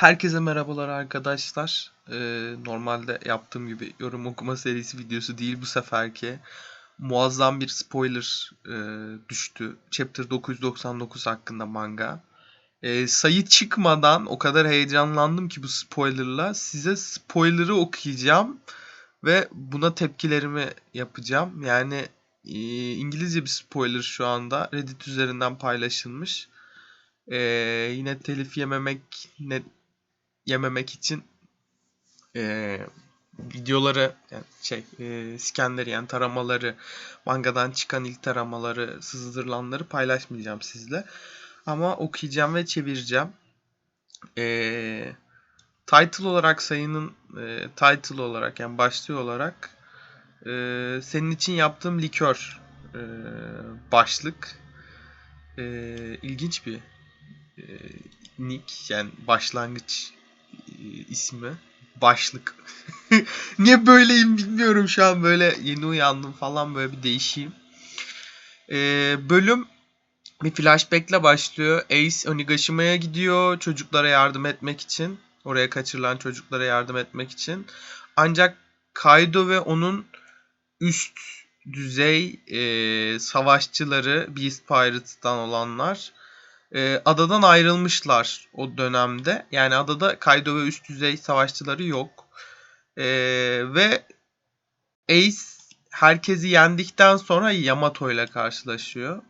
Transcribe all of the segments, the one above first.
Herkese merhabalar arkadaşlar. Ee, normalde yaptığım gibi yorum okuma serisi videosu değil bu seferki. Muazzam bir spoiler e, düştü. Chapter 999 hakkında manga. Ee, sayı çıkmadan o kadar heyecanlandım ki bu spoilerla. Size spoiler'ı okuyacağım ve buna tepkilerimi yapacağım. Yani e, İngilizce bir spoiler şu anda. Reddit üzerinden paylaşılmış. Ee, yine telif yememek ne, yememek için e, videoları yani şey e, skenleri yani taramaları mangadan çıkan ilk taramaları sızdırılanları paylaşmayacağım sizle. Ama okuyacağım ve çevireceğim. E, title olarak sayının e, title olarak yani başlığı olarak e, senin için yaptığım likör e, başlık. E, ilginç bir e, nick yani başlangıç ismi. Başlık. Niye böyleyim bilmiyorum şu an böyle yeni uyandım falan böyle bir değişeyim. Ee, bölüm bir flashback'le başlıyor. Ace Onigashima'ya gidiyor çocuklara yardım etmek için. Oraya kaçırılan çocuklara yardım etmek için. Ancak Kaido ve onun üst düzey e, savaşçıları Beast Pirates'tan olanlar e, adadan ayrılmışlar o dönemde. Yani adada Kaido ve üst düzey savaşçıları yok. E, ve Ace herkesi yendikten sonra Yamato ile karşılaşıyor.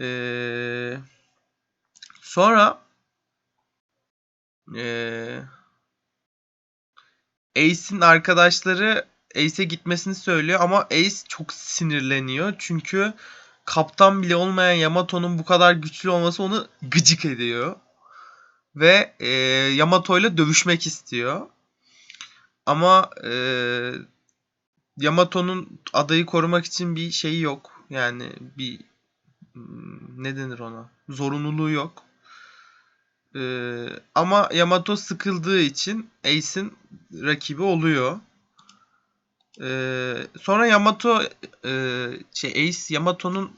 E, sonra e, Ace'in arkadaşları Ace'e gitmesini söylüyor ama Ace çok sinirleniyor. Çünkü kaptan bile olmayan Yamato'nun bu kadar güçlü olması onu gıcık ediyor. Ve e, Yamato ile dövüşmek istiyor. Ama e, Yamato'nun adayı korumak için bir şeyi yok. Yani bir ne denir ona? Zorunluluğu yok. E, ama Yamato sıkıldığı için Ace'in rakibi oluyor. Ee, sonra Yamato e, şey Ace Yamato'nun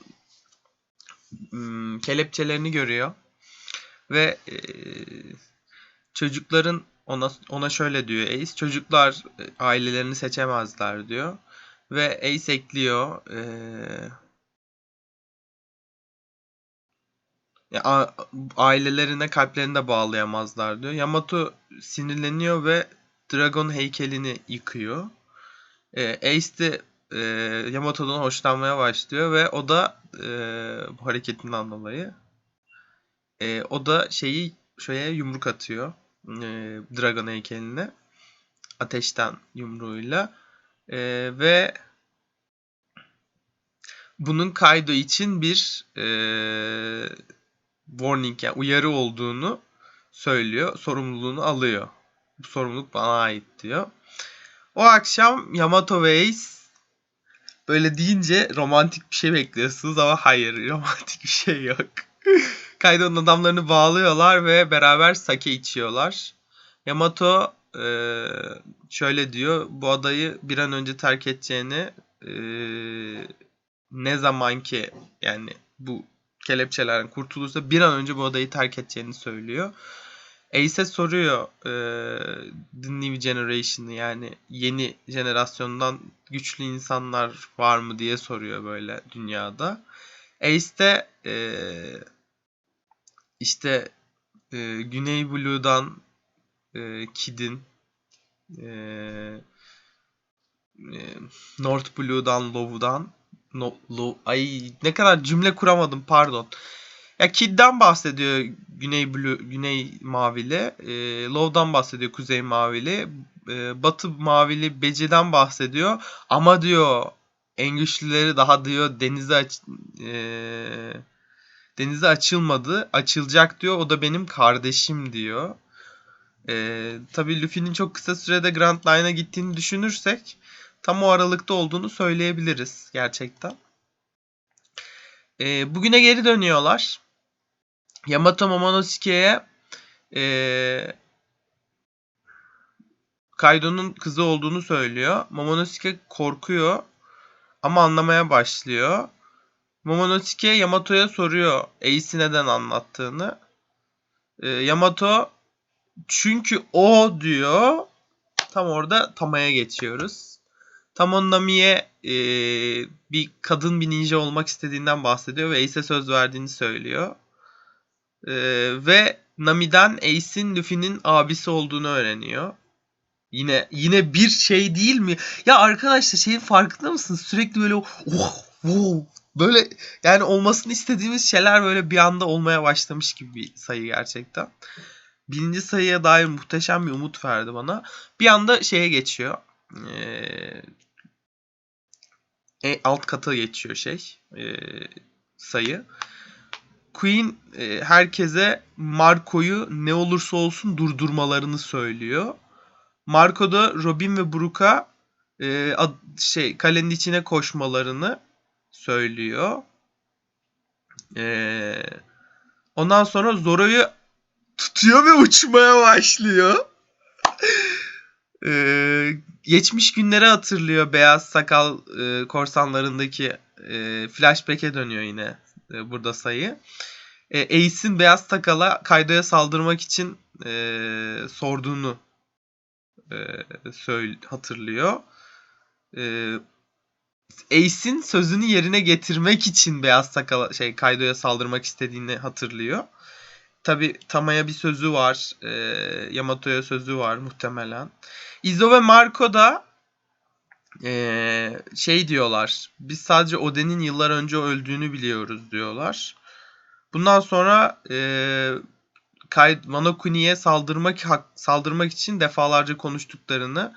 hmm, kelepçelerini görüyor ve e, çocukların ona ona şöyle diyor Ace çocuklar e, ailelerini seçemezler diyor ve Ace ekliyor e, ailelerine kalplerini de bağlayamazlar diyor. Yamato sinirleniyor ve Dragon heykelini yıkıyor. E, Ace de e, Yamato'dan hoşlanmaya başlıyor ve o da e, bu hareketinden dolayı e, o da şeyi şöyle yumruk atıyor e, Dragon heykeline ateşten yumruğuyla e, ve bunun Kaido için bir e, warning yani uyarı olduğunu söylüyor. Sorumluluğunu alıyor. Bu sorumluluk bana ait diyor. O akşam Yamato Ace böyle deyince romantik bir şey bekliyorsunuz ama hayır romantik bir şey yok. Kaido'nun adamlarını bağlıyorlar ve beraber sake içiyorlar. Yamato e, şöyle diyor bu adayı bir an önce terk edeceğini e, ne zaman ki yani bu kelepçelerden kurtulursa bir an önce bu adayı terk edeceğini söylüyor. Ace soruyor e, The New Generation'ı yani yeni jenerasyondan güçlü insanlar var mı diye soruyor böyle dünyada. Ace de e, işte e, Güney Blue'dan e, Kid'in e, e, North Blue'dan Low'dan no, Low, ay ne kadar cümle kuramadım pardon. Ya Kid'den bahsediyor Güney Blue, Güney Mavili. E, Low'dan bahsediyor Kuzey Mavili. E, Batı Mavili Bece'den bahsediyor. Ama diyor en güçlüleri daha diyor denize aç, e, denize açılmadı. Açılacak diyor. O da benim kardeşim diyor. E, tabii Luffy'nin çok kısa sürede Grand Line'a gittiğini düşünürsek tam o aralıkta olduğunu söyleyebiliriz gerçekten. E, bugüne geri dönüyorlar. Yamato Momonosuke'ye ee, Kaido'nun kızı olduğunu söylüyor. Momonosuke korkuyor ama anlamaya başlıyor. Momonosuke Yamato'ya soruyor Ace'i neden anlattığını. Ee, Yamato Çünkü o diyor tam orada Tama'ya geçiyoruz. Tamon Nami'ye e, bir kadın bir ninja olmak istediğinden bahsediyor ve Ace'e söz verdiğini söylüyor. E, ve Nami'den Ace'in Luffy'nin abisi olduğunu öğreniyor. Yine yine bir şey değil mi? Ya arkadaşlar şeyin farkında mısınız? Sürekli böyle oh, wow, böyle yani olmasını istediğimiz şeyler böyle bir anda olmaya başlamış gibi bir sayı gerçekten. Birinci sayıya dair muhteşem bir umut verdi bana. Bir anda şeye geçiyor. Ee, e, alt kata geçiyor şey e, sayı. Queen e, herkese Marco'yu ne olursa olsun durdurmalarını söylüyor. Marco da Robin ve Brooke'a e, şey kalenin içine koşmalarını söylüyor. E, ondan sonra Zoro'yu tutuyor ve uçmaya başlıyor. Geçmiş günleri hatırlıyor beyaz sakal e, korsanlarındaki flashback'e dönüyor yine e, burada sayı. E, Ace'in beyaz sakala Kaido'ya saldırmak için e, sorduğunu e, söyle, hatırlıyor. E, Ace'in sözünü yerine getirmek için beyaz sakala şey Kaido'ya saldırmak istediğini hatırlıyor. Tabi Tama'ya bir sözü var. E, Yamato'ya sözü var muhtemelen. Izo ve Marco da e, şey diyorlar. Biz sadece Oden'in yıllar önce öldüğünü biliyoruz diyorlar. Bundan sonra e, Wano Kuni'ye saldırmak saldırmak için defalarca konuştuklarını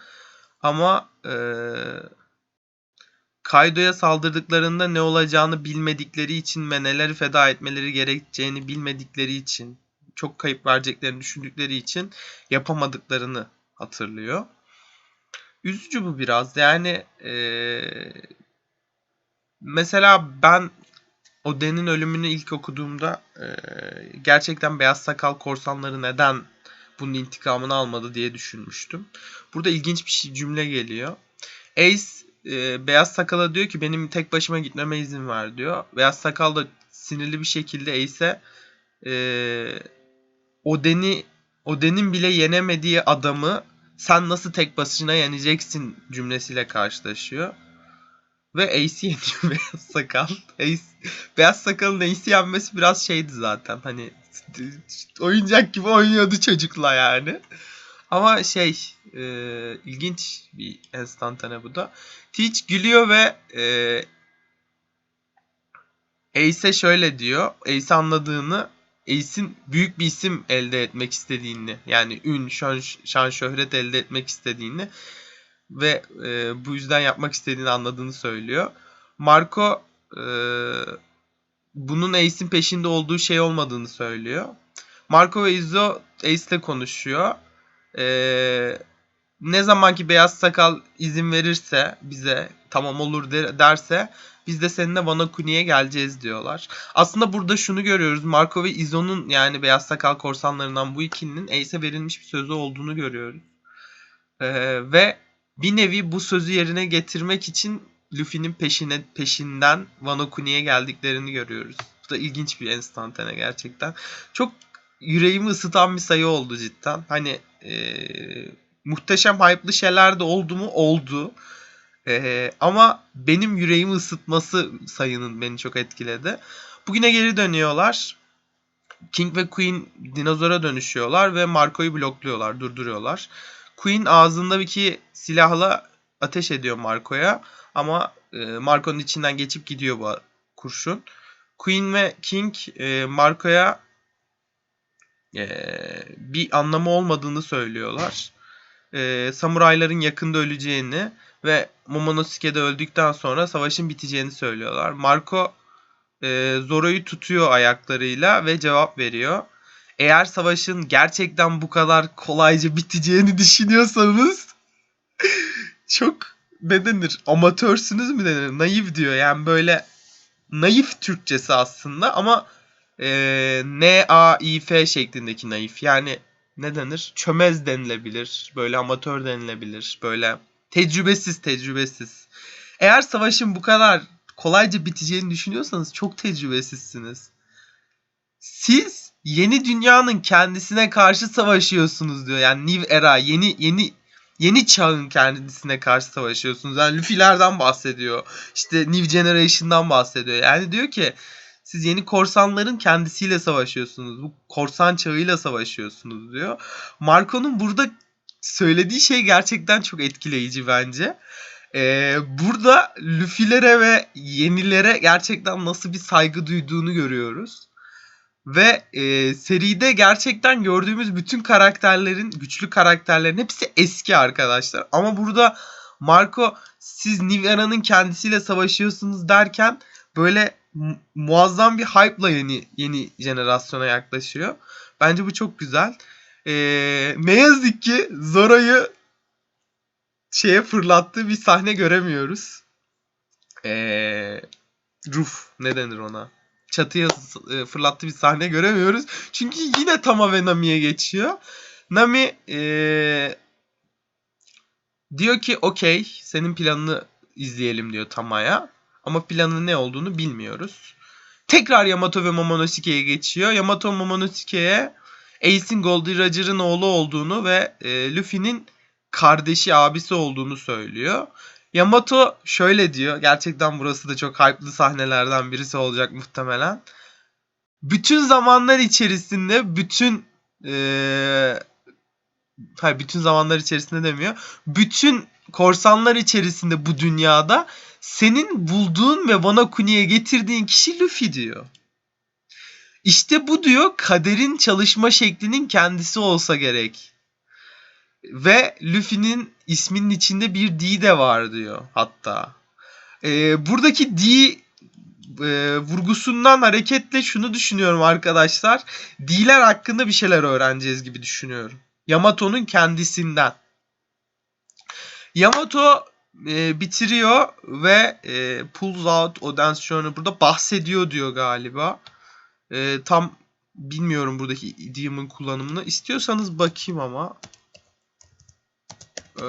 ama e, Kaido'ya saldırdıklarında ne olacağını bilmedikleri için ve neleri feda etmeleri gerekeceğini bilmedikleri için çok kayıp vereceklerini düşündükleri için yapamadıklarını hatırlıyor. Üzücü bu biraz. Yani ee, mesela ben Oden'in ölümünü ilk okuduğumda e, gerçekten Beyaz Sakal korsanları neden bunun intikamını almadı diye düşünmüştüm. Burada ilginç bir şey, cümle geliyor. Ace e, Beyaz Sakal'a diyor ki benim tek başıma gitmeme izin ver diyor. Beyaz Sakal da sinirli bir şekilde Ace'e e, Oden'i Oden'in bile yenemediği adamı sen nasıl tek başına yeneceksin cümlesiyle karşılaşıyor. Ve Ace yeniyor Beyaz Sakal. Ace, Beyaz Sakal'ın Ace'i yenmesi biraz şeydi zaten. Hani oyuncak gibi oynuyordu çocukla yani. Ama şey e, ilginç bir enstantane bu da. Teach gülüyor ve e, Ace'e şöyle diyor. Ace anladığını Ace'in büyük bir isim elde etmek istediğini yani ün, şan, şan şöhret elde etmek istediğini ve e, bu yüzden yapmak istediğini anladığını söylüyor. Marco e, bunun Ace'in peşinde olduğu şey olmadığını söylüyor. Marco ve Izzo Ace'le konuşuyor. E, ne zamanki beyaz sakal izin verirse bize tamam olur derse biz de seninle Wano Kuni'ye geleceğiz diyorlar. Aslında burada şunu görüyoruz. Marco ve Izo'nun yani Beyaz Sakal korsanlarından bu ikilinin Ace'e verilmiş bir sözü olduğunu görüyoruz. Ee, ve bir nevi bu sözü yerine getirmek için Luffy'nin peşine peşinden Wano Kuni'ye geldiklerini görüyoruz. Bu da ilginç bir enstantane gerçekten. Çok yüreğimi ısıtan bir sayı oldu cidden. Hani ee, muhteşem hype'lı şeyler de oldu mu? Oldu. Ee, ama benim yüreğimi ısıtması sayının beni çok etkiledi. Bugüne geri dönüyorlar. King ve Queen dinozora dönüşüyorlar ve Marco'yu blokluyorlar, durduruyorlar. Queen ağzındaki silahla ateş ediyor Marco'ya ama Marco'nun içinden geçip gidiyor bu kurşun. Queen ve King Marco'ya bir anlamı olmadığını söylüyorlar. Samurayların yakında öleceğini ve Momonosuke'de öldükten sonra savaşın biteceğini söylüyorlar. Marco e, Zoro'yu tutuyor ayaklarıyla ve cevap veriyor. Eğer savaşın gerçekten bu kadar kolayca biteceğini düşünüyorsanız çok ne denir? Amatörsünüz mü denir? Naif diyor. Yani böyle naif Türkçesi aslında ama e, N-A-I-F şeklindeki naif. Yani ne denir? Çömez denilebilir böyle amatör denilebilir böyle Tecrübesiz tecrübesiz. Eğer savaşın bu kadar kolayca biteceğini düşünüyorsanız çok tecrübesizsiniz. Siz yeni dünyanın kendisine karşı savaşıyorsunuz diyor. Yani New Era yeni yeni yeni çağın kendisine karşı savaşıyorsunuz. Yani Luffy'lerden bahsediyor. İşte New Generation'dan bahsediyor. Yani diyor ki siz yeni korsanların kendisiyle savaşıyorsunuz. Bu korsan çağıyla savaşıyorsunuz diyor. Marco'nun burada söylediği şey gerçekten çok etkileyici bence. Ee, burada Luffy'lere ve yenilere gerçekten nasıl bir saygı duyduğunu görüyoruz. Ve e, seride gerçekten gördüğümüz bütün karakterlerin, güçlü karakterlerin hepsi eski arkadaşlar. Ama burada Marco siz Nivera'nın kendisiyle savaşıyorsunuz derken böyle mu- muazzam bir hype'la yeni yeni jenerasyona yaklaşıyor. Bence bu çok güzel. Ee, ne yazık ki Zora'yı şeye fırlattığı bir sahne göremiyoruz. Ee, roof ne denir ona? Çatıya e, fırlattığı bir sahne göremiyoruz. Çünkü yine Tama ve Nami'ye geçiyor. Nami ee, diyor ki okey senin planını izleyelim diyor Tama'ya. Ama planın ne olduğunu bilmiyoruz. Tekrar Yamato ve Momonosuke'ye geçiyor. Yamato Momonosuke'ye Ace'in Goldie Roger'ın oğlu olduğunu ve e, Luffy'nin kardeşi abisi olduğunu söylüyor. Yamato şöyle diyor. Gerçekten burası da çok hype'lı sahnelerden birisi olacak muhtemelen. Bütün zamanlar içerisinde bütün eee hayır bütün zamanlar içerisinde demiyor. Bütün korsanlar içerisinde bu dünyada senin bulduğun ve Wano Kuni'ye getirdiğin kişi Luffy diyor. İşte bu diyor kaderin çalışma şeklinin kendisi olsa gerek. Ve Luffy'nin isminin içinde bir D de var diyor hatta. Ee, buradaki D e, vurgusundan hareketle şunu düşünüyorum arkadaşlar. D'ler hakkında bir şeyler öğreneceğiz gibi düşünüyorum. Yamato'nun kendisinden. Yamato e, bitiriyor ve e, pulls out Odension'u burada bahsediyor diyor galiba. E, tam bilmiyorum buradaki idiom'un kullanımını. İstiyorsanız bakayım ama. Ee,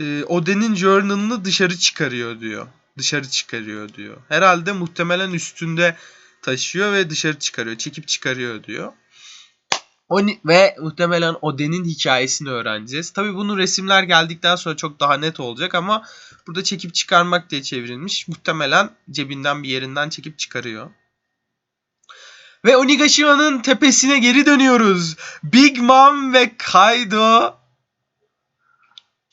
e, Oden'in journal'ını dışarı çıkarıyor diyor. Dışarı çıkarıyor diyor. Herhalde muhtemelen üstünde taşıyor ve dışarı çıkarıyor. Çekip çıkarıyor diyor. Oni ve muhtemelen Oden'in hikayesini öğreneceğiz. Tabi bunun resimler geldikten sonra çok daha net olacak ama burada çekip çıkarmak diye çevrilmiş. Muhtemelen cebinden bir yerinden çekip çıkarıyor. Ve Onigashima'nın tepesine geri dönüyoruz. Big Mom ve Kaido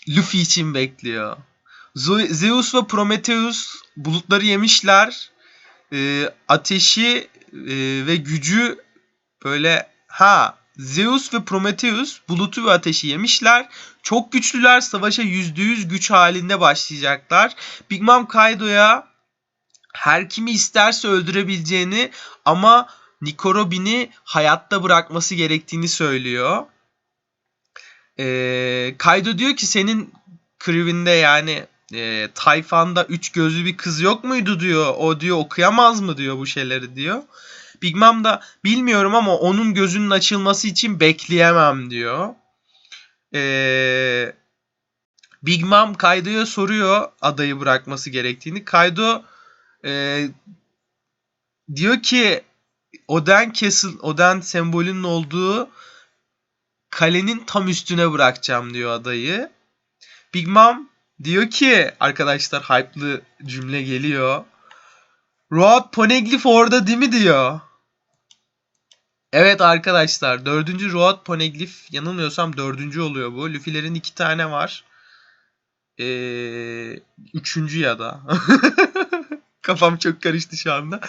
Luffy için bekliyor. Zeus ve Prometheus bulutları yemişler. Ee, ateşi e, ve gücü böyle ha Zeus ve Prometheus bulutu ve ateşi yemişler. Çok güçlüler. Savaşa %100 güç halinde başlayacaklar. Big Mom Kaido'ya her kimi isterse öldürebileceğini ama Nico Robin'i hayatta bırakması gerektiğini söylüyor. Ee, Kaido diyor ki senin krivinde yani e, tayfanda üç gözlü bir kız yok muydu diyor. O diyor okuyamaz mı diyor bu şeyleri diyor. Big Mom da bilmiyorum ama onun gözünün açılması için bekleyemem diyor. Ee, Big Mom Kaido'ya soruyor adayı bırakması gerektiğini. Kaido e, diyor ki Oden Castle, Oden sembolünün olduğu kalenin tam üstüne bırakacağım diyor adayı. Big Mom diyor ki arkadaşlar hype'lı cümle geliyor. Road Poneglyph orada değil mi diyor. Evet arkadaşlar dördüncü Road Poneglyph yanılmıyorsam dördüncü oluyor bu. Luffy'lerin iki tane var. Ee, üçüncü ya da. Kafam çok karıştı şu anda.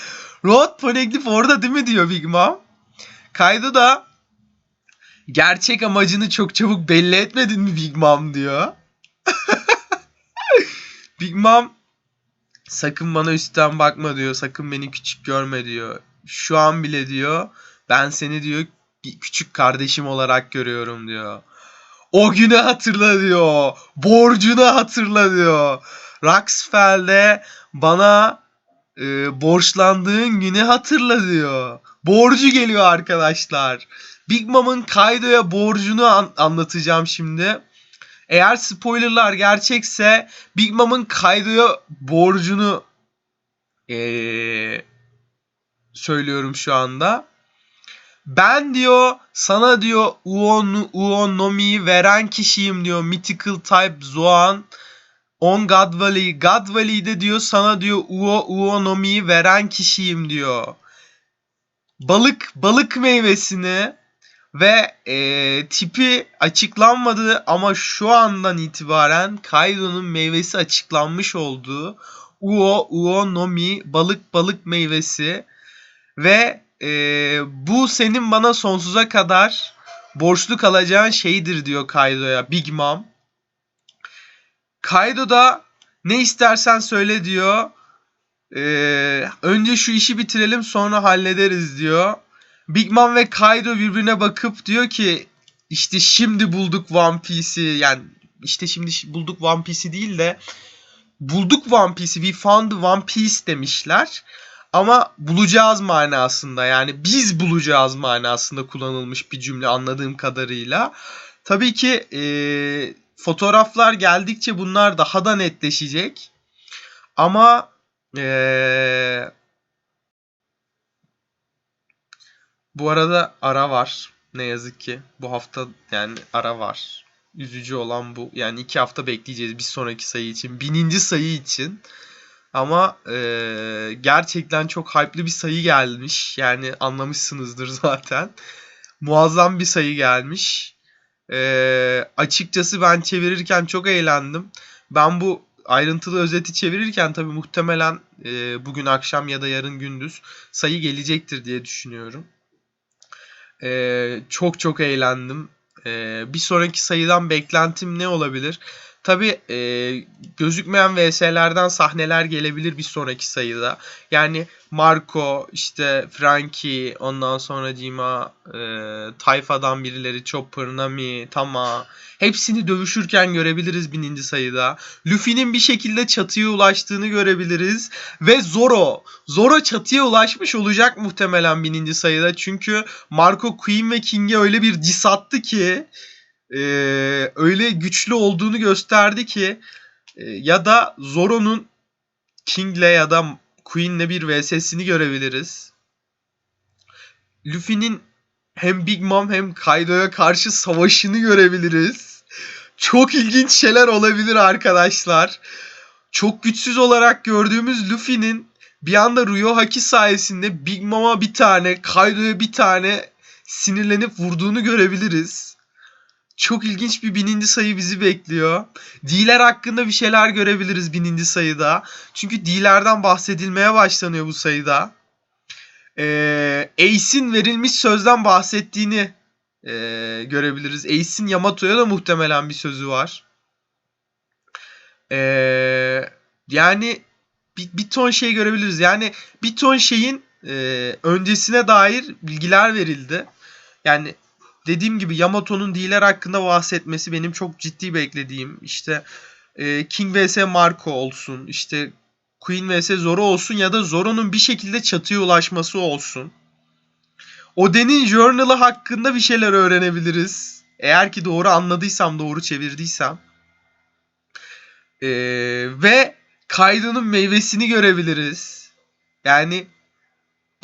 Road Poneglyph orada değil mi diyor Big Mom. Kaido da gerçek amacını çok çabuk belli etmedin mi Big Mom diyor. Big Mom sakın bana üstten bakma diyor. Sakın beni küçük görme diyor. Şu an bile diyor ben seni diyor küçük kardeşim olarak görüyorum diyor. O günü hatırla diyor. Borcunu hatırla diyor. Raxfel'de bana e, borçlandığın günü hatırla diyor. Borcu geliyor arkadaşlar. Big Mom'un Kaido'ya borcunu an- anlatacağım şimdi. Eğer spoilerlar gerçekse Big Mom'un Kaido'ya borcunu ee, söylüyorum şu anda. Ben diyor sana diyor Uon, Uonomi'yi veren kişiyim diyor. Mythical Type Zoan on God Valley. God Valley'de diyor sana diyor Uo Uonomi'yi veren kişiyim diyor. Balık balık meyvesini ve e, tipi açıklanmadı ama şu andan itibaren Kaido'nun meyvesi açıklanmış olduğu Uo Uonomi balık balık meyvesi ve e, bu senin bana sonsuza kadar borçlu kalacağın şeydir diyor Kaido'ya Big Mom. Kaido da ne istersen söyle diyor. Ee, önce şu işi bitirelim sonra hallederiz diyor. Big Mom ve Kaido birbirine bakıp diyor ki işte şimdi bulduk One Piece'i yani işte şimdi bulduk One Piece'i değil de bulduk One Piece'i we found One Piece demişler. Ama bulacağız manasında yani biz bulacağız manasında kullanılmış bir cümle anladığım kadarıyla. Tabii ki e, fotoğraflar geldikçe bunlar daha da netleşecek. Ama e, bu arada ara var. Ne yazık ki. Bu hafta yani ara var. Üzücü olan bu. Yani iki hafta bekleyeceğiz bir sonraki sayı için. Bininci sayı için. Ama e, gerçekten çok hype'lı bir sayı gelmiş. Yani anlamışsınızdır zaten. Muazzam bir sayı gelmiş. E, açıkçası ben çevirirken çok eğlendim. Ben bu ayrıntılı özeti çevirirken tabi muhtemelen e, bugün akşam ya da yarın gündüz sayı gelecektir diye düşünüyorum. E, çok çok eğlendim. E, bir sonraki sayıdan beklentim ne olabilir? Tabi e, gözükmeyen VS'lerden sahneler gelebilir bir sonraki sayıda. Yani Marco, işte Frankie, ondan sonra Cima, e, Tayfa'dan birileri, Chopper, Nami, Tama. Hepsini dövüşürken görebiliriz bininci sayıda. Luffy'nin bir şekilde çatıya ulaştığını görebiliriz. Ve Zoro. Zoro çatıya ulaşmış olacak muhtemelen bininci sayıda. Çünkü Marco, Queen ve King'e öyle bir dis attı ki e, öyle güçlü olduğunu gösterdi ki e, ya da Zoro'nun King'le ya da Queen'le bir VS'sini görebiliriz. Luffy'nin hem Big Mom hem Kaido'ya karşı savaşını görebiliriz. Çok ilginç şeyler olabilir arkadaşlar. Çok güçsüz olarak gördüğümüz Luffy'nin bir anda Ruyo Haki sayesinde Big Mom'a bir tane, Kaido'ya bir tane sinirlenip vurduğunu görebiliriz. Çok ilginç bir bininci sayı bizi bekliyor. D'ler hakkında bir şeyler görebiliriz bininci sayıda. Çünkü D'lerden bahsedilmeye başlanıyor bu sayıda. Ee, Ace'in verilmiş sözden bahsettiğini e, görebiliriz. Ace'in Yamato'ya da muhtemelen bir sözü var. Ee, yani bir, bir ton şey görebiliriz. Yani bir ton şeyin e, öncesine dair bilgiler verildi. Yani dediğim gibi Yamato'nun D'ler hakkında bahsetmesi benim çok ciddi beklediğim. İşte e, King vs Marco olsun. işte Queen vs Zoro olsun ya da Zoro'nun bir şekilde çatıya ulaşması olsun. Oden'in Journal'ı hakkında bir şeyler öğrenebiliriz. Eğer ki doğru anladıysam, doğru çevirdiysem. Ee, ve Kaido'nun meyvesini görebiliriz. Yani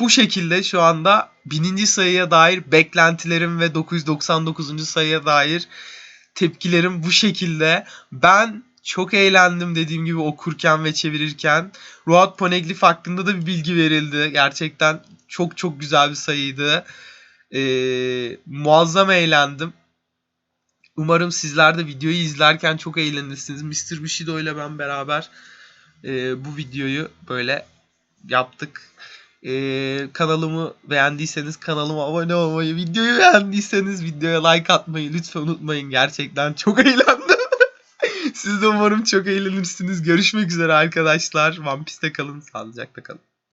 bu şekilde şu anda bininci sayıya dair beklentilerim ve 999. sayıya dair tepkilerim bu şekilde. Ben çok eğlendim dediğim gibi okurken ve çevirirken. Road Poneglyph hakkında da bir bilgi verildi. Gerçekten çok çok güzel bir sayıydı. Ee, muazzam eğlendim. Umarım sizler de videoyu izlerken çok eğlenirsiniz. Mr. Bushido ile ben beraber e, bu videoyu böyle yaptık. Ee, kanalımı beğendiyseniz kanalıma abone olmayı, videoyu beğendiyseniz videoya like atmayı lütfen unutmayın. Gerçekten çok eğlendim. Siz de umarım çok eğlenirsiniz. Görüşmek üzere arkadaşlar. One Piece'te kalın, sağlıcakla kalın.